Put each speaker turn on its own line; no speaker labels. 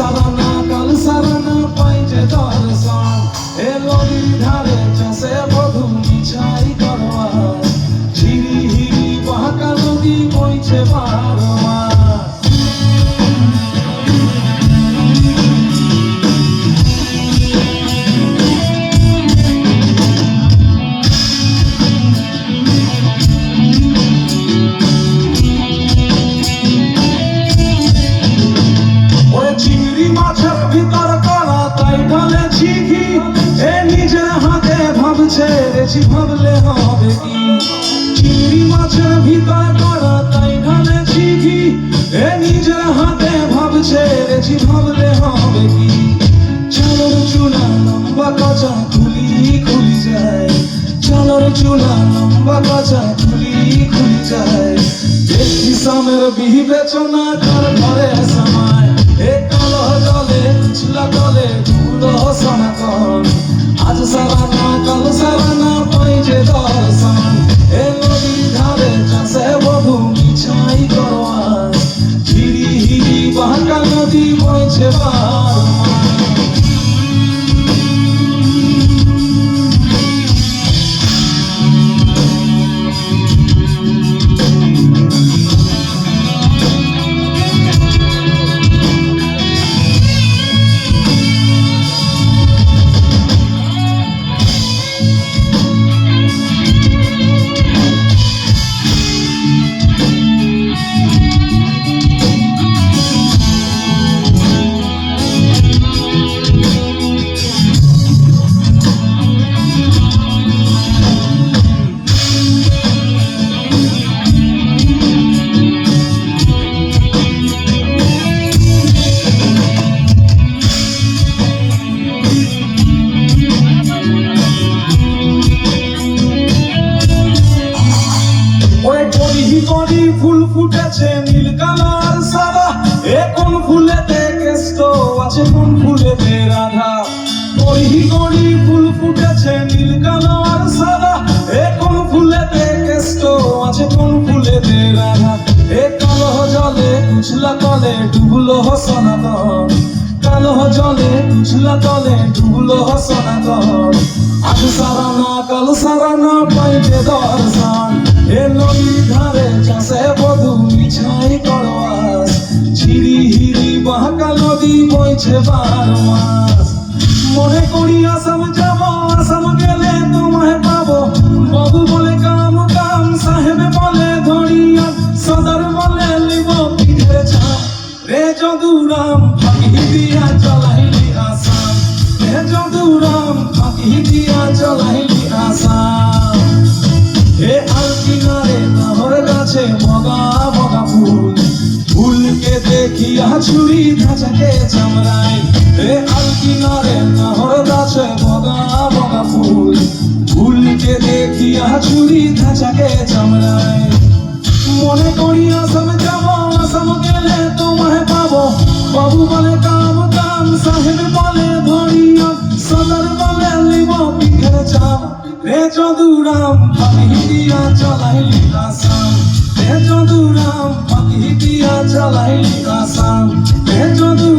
আজ নিজের হাতে ভাবছে রেছি ভাবলে হবে কি? চিংড়ি মাছের ভিতর করা তাই ঢালেছি ঘি এ নিজের হাতে ভাবছে রেছি ভাবলে হবে কি? চালোর চুলা লম্বা কাঁচা খুলি খুলি যায়। চালোর চুলা লম্বা কাঁচা খুলি খুলি যায়। দেখি সামের বিবেচনা কর ঘরে সময়। এ কালো জলে ছিলা কলে ধুলো সনাতন আজ সারানা কাল সারানা পাইছে দর্শন ফুল ফুটেছে নীল কালো আর সাদা। এ কোন ফুলেতে কেষ্ট আছে? কোন ফুলেতে রাধা? করি করি ফুল ফুটেছে নীল কালো আর সাদা। এ কোন ফুলেতে কেষ্ট আছে? কোন ফুলেতে রাধা? এ কালো জলে কুচলা তলে ডুবলো সনাতন। কালো জলে কুচলা তলে ডুবলো সনাতন। আজ সারানা কাল সারানা বার মাস মনে করি আসাম যাব বলে ধরিয়া সদর বলে লিব পিঠে ছাপ। রে যদুরাম, ফাঁকি দিয়া চলাইলি আসাম। হে আলকিনারে নহর গাছে বগা বগা ফুল। ফুলকে দেখিয়া ছুরি ধাঁচাকে চামড়াই ছুরি ধাঁচাকে চামড়াই মনে করি আসাম যাব, আসাম গেলে তোমায় পাবো। বাবু বলে কাম কাম, সাহেব বলে ধরিয়া। সদর বলে লিব পিঠের চাপ রে যদুরাম ফাঁকি দিয়া চলাইলি আসাম। রে যদুরাম ফাঁকি দিয়া চলাইলি আসাম। রে যদুরাম